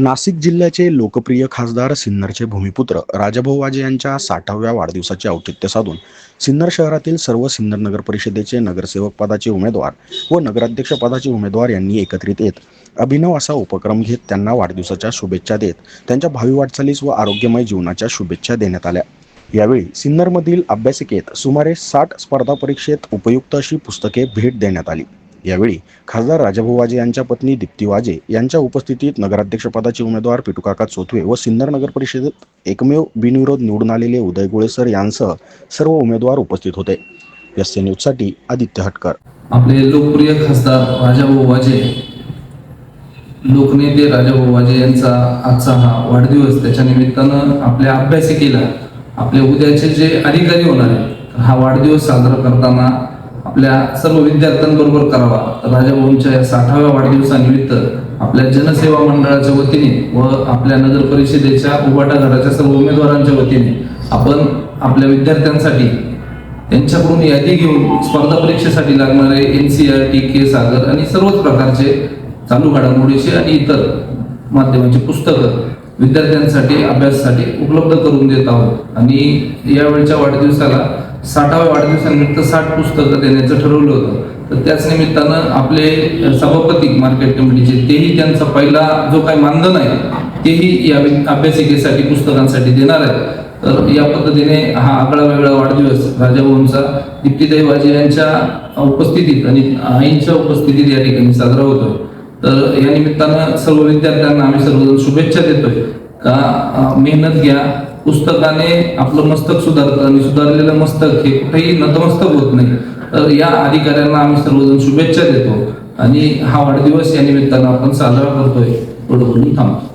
नाशिक जिल्ह्याचे लोकप्रिय खासदार सिन्नरचे भूमिपुत्र राजाभाऊ वाजे यांच्या साठाव्या वाढदिवसाचे औचित्य साधून सिन्नर शहरातील सर्व सिन्नर नगर परिषदेचे नगरसेवक पदाचे उमेदवार व नगराध्यक्ष पदाचे उमेदवार यांनी एकत्रित येत अभिनव असा उपक्रम घेत त्यांना वाढदिवसाच्या शुभेच्छा देत त्यांच्या भावी वाटचालीस व आरोग्यमय जीवनाच्या शुभेच्छा देण्यात आल्या. यावेळी सिन्नरमधील अभ्यासिकेत सुमारे साठ स्पर्धा परीक्षेत उपयुक्त अशी पुस्तके भेट देण्यात आली. यावेळी खासदार राजाभाऊ वाजे यांच्या पत्नी दीप्ती वाजे यांच्या उपस्थितीत नगराध्यक्षपदाचे उमेदवार पिटुकाका चोथवे व सिन्नर नगर परिषदेत एकमेव बिनविरोध निवडून आलेले उदय गोळेसर यांसह सर्व उमेदवार उपस्थित होते. एस न्यूजसाठी आदित्य हटकर. आपले लोकप्रिय खासदार राजाभाऊ वाजे लोकनेते राजाभाऊ वाजे यांचा आजचा हा वाढदिवस त्याच्या निमित्तानं आपल्या अभ्यासिकेला आपले उद्याचे जे अधिकारी होणार आहे हा वाढदिवस साजरा करताना आपल्या सर्व विद्यार्थ्यांबरोबर करावा. राजाभाऊंच्या या साठाव्या वाढदिवसानिमित्त आपल्या जनसेवा मंडळाच्या वतीने व आपल्या नगर परिषदेच्या उभाटा घराच्या सर्व उमेदवारांच्या वतीने आपण आपल्या विद्यार्थ्यांसाठी त्यांच्याकडून यादी घेऊन स्पर्धा परीक्षेसाठी लागणारे N C R T K Sagar आणि सर्वच प्रकारचे चालू घडामोडीचे आणि इतर माध्यमांची पुस्तकं विद्यार्थ्यांसाठी अभ्यासासाठी उपलब्ध करून देत आहोत. आणि यावेळच्या वाढदिवसाला साठाव्या वाढदिवसानिमित्त साठ पुस्तकं देण्याचं ठरवलं होतं. तर त्याच निमित्तानं आपले सभापती मार्केट कमिटीचे तेही त्यांचा पहिला जो काही मानधन आहे तेही या अभ्यासिकेसाठी पुस्तकांसाठी देणार आहेत. तर या पद्धतीने हा आगळा वेगळा वाढदिवस राजाभाऊंचा दीप्तीदाई वाजे यांच्या उपस्थितीत आणि आईंच्या उपस्थितीत या ठिकाणी साजरा होतोय. तर या निमित्तानं सर्व विद्यार्थ्यांना आम्ही सर्वजण शुभेच्छा देतोय. का मेहनत घ्या पुस्तकाने आपलं मस्तक सुधारतं आणि सुधारलेलं मस्तक हे कुठेही नतमस्तक होत नाही. तर या अधिकाऱ्यांना आम्ही सर्वजण शुभेच्छा देतो. आणि हा वाढदिवस या निमित्तानं आपण साजरा करतोय. थांब बोलून थांबतो.